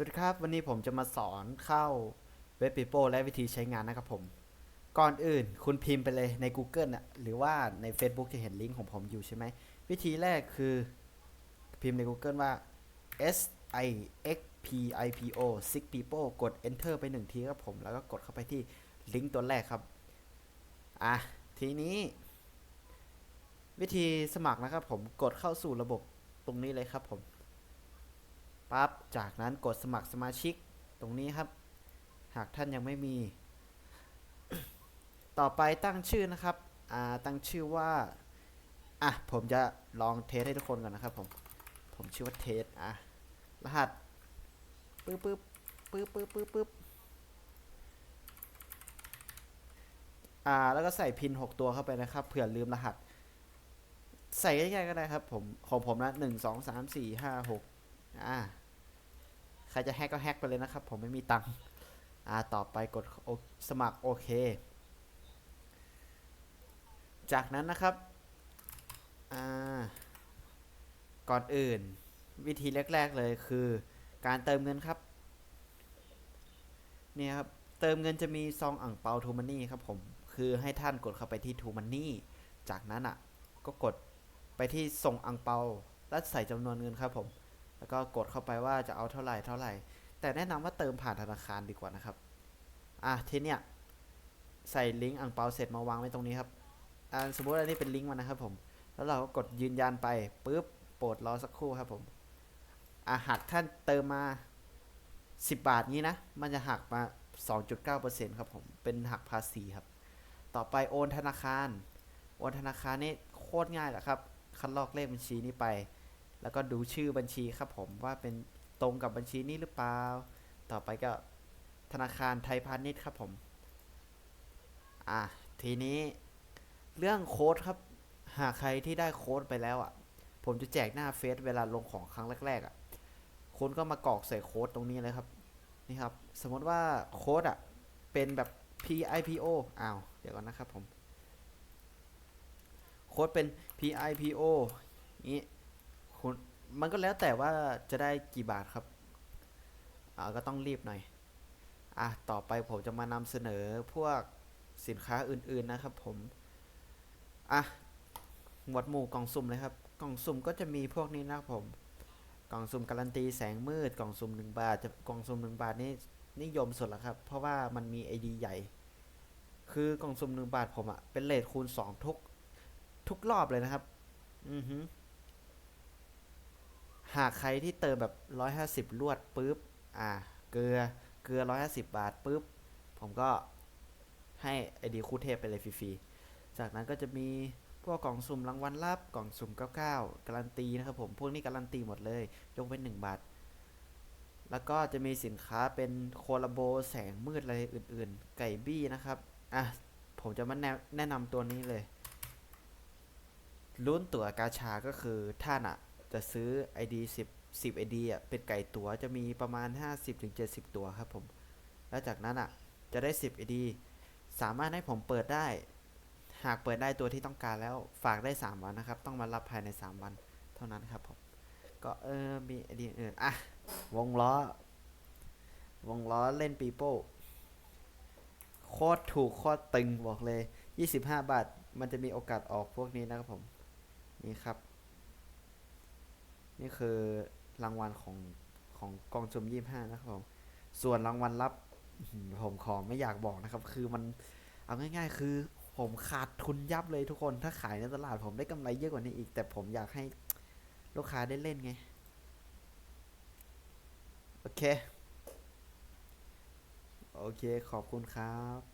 สวัสดีครับ วันนี้ผมจะมาสอนเข้าเว็บ People และวิธีใช้งานนะครับผม ก่อนอื่นคุณพิมพ์ไปเลยใน Google นะหรือว่าใน Facebook จะเห็นลิงก์ของผมอยู่ใช่ไหม วิธีแรกคือพิมพ์ใน Google ว่า S I X P I P O Six People กด Enter ไปหนึ่งทีครับผม แล้วก็กดเข้าไปที่ลิงก์ตัวแรกครับ อะ ทีนี้ วิธีสมัครนะครับผมกดเข้าสู่ระบบตรงนี้เลยครับผม ปั๊บจากนั้นกดสมัครสมาชิกตรงนี้ครับ หากท่านยังไม่มี ต่อไปตั้งชื่อนะครับตั้งชื่อว่าอะผมจะลองเทสให้ทุกคนก่อนนะครับผมผมชื่อว่าเทสอะรหัสปึ๊บปึ๊บปึ๊บปึ๊บปึ๊บปึ๊บอ่าแล้วก็ใส่พิน 6 ตัวเข้าไปนะครับเผื่อลืมรหัส ใส่ง่ายๆก็ได้ครับผมของผมนะหนึ่งสองสามสี่ห้าหกอ่า ใครจะแฮกก็แฮกไปเลยนะครับ ผมไม่มีตังค์อ่าต่อไปกดสมัครโอเค จากนั้นนะครับอ่าก่อนอื่นวิธีแรก ๆ เลยคือการเติมเงินครับเนี่ยครับเติมเงินจะมีซองอ่างเปาทูมันนี่ครับผมคือให้ท่านกดเข้าไปที่ทูมันนี่จากนั้นอะก็กดไปที่ส่งอ่างเปาแล้วใส่จำนวนเงินครับผม แล้วก็กดเข้าไปว่าจะเอาเท่าไหร่เท่าไหร่ แต่แนะนำว่าเติมผ่านธนาคารดีกว่านะครับ อะทีเนี้ยใส่ลิงก์อ่างเปาเสร็จมาวางไว้ตรงนี้ครับอ่าสมมติอันนี้เป็นลิงก์มันนะครับผม แล้วเราก็กดยืนยันไปปุ๊บโปรดรอสักครู่ครับผมอะหากท่านเติมมา 10 บาทนี้นะ มันจะหักมา 2.9%ครับผม เป็นหักภาษีครับ ต่อไปโอนธนาคาร โอนธนาคารนี่โคตรง่ายแหละครับ คัดลอกเลขบัญชีนี้ไป แล้วก็ดูชื่อบัญชีครับผมว่าเป็นตรงกับบัญชีนี้หรือเปล่า ต่อไปก็ธนาคารไทยพาณิชย์ครับผม อะทีนี้เรื่องโค้ดครับ หากใครที่ได้โค้ดไปแล้วอะ ผมจะแจกหน้าเฟซเวลาลงของครั้งแรกๆอะคุณก็มากรอกใส่โค้ดตรงนี้เลยครับ นี่ครับ สมมติว่าโค้ดอะ เป็นแบบ PIPO อ้าว เดี๋ยวก่อนนะครับผม โค้ดเป็น PIPO นี้ คุณมันก็แล้วแต่ว่าจะได้กี่บาทครับอ่าก็ต้องรีบหน่อยอะต่อไปผมจะมานำเสนอพวกสินค้าอื่นๆนะครับผมอะหมวดหมู่กล่องสุ่มเลยครับ กล่องสุ่มก็จะมีพวกนี้นะครับผม กล่องสุ่มการันตีแสงมืด กล่องสุ่มหนึ่งบาทจะกล่องสุ่มหนึ่งบาทนี่นิยมสุดแล้วครับ เพราะว่ามันมี ID ใหญ่ คือกล่องสุ่มหนึ่งบาทผมอะเป็นเลทคูณสองทุกทุกรอบเลยนะครับ อือฮึ หากใครที่เติมแบบร้อยห้าสิบลวดปุ๊บ อ่า เกลือ เกลือร้อยห้าสิบาทปุ๊บ ผมก็ให้ไอดีคู่เทพไปเลยฟรีๆ จากนั้นก็จะมีพวกกล่องสุ่มรางวัลลับ กล่องสุ่ม 99 การันตีนะครับผม พวกนี้การันตีหมดเลย ยกเว้น1บาท แล้วก็จะมีสินค้าเป็นโคลาโบแสงมืดอะไรอื่นๆ ไก่บี้นะครับ อะ ผมจะมาแนะนำตัวนี้เลยลุ้นตั๋วกาชาก็คือท่านอะ จะซื้อ ID 10 10 ID อะเป็นไก่ตัวจะมีประมาณ 50-70 ตัวครับผม แล้วจากนั้นอะจะได้ 10 ID สามารถให้ผมเปิดได้ หากเปิดได้ตัวที่ต้องการแล้วฝากได้ 3 วันนะครับ ต้องมารับภายใน 3 วันเท่านั้นครับผม ก็เออมีไอเดียอื่นอะ วงล้อ วงล้อเล่นปีโป้โคตรถูกโคตรตึงบอกเลย 25 บาท มันจะมีโอกาสออกพวกนี้นะครับผม นี่ครับ นี่คือรางวัลของของกองจุม25นะครับผมส่วนรางวัลลับผมขอไม่อยากบอกนะครับ คือมันเอาง่าย ๆ คือผมขาดทุนยับเลยทุกคนถ้าขายในตลาดผมได้กำไรเยอะกว่านี้อีก แต่ผมอยากให้ลูกค้าได้เล่นไง โอเค โอเคขอบคุณครับ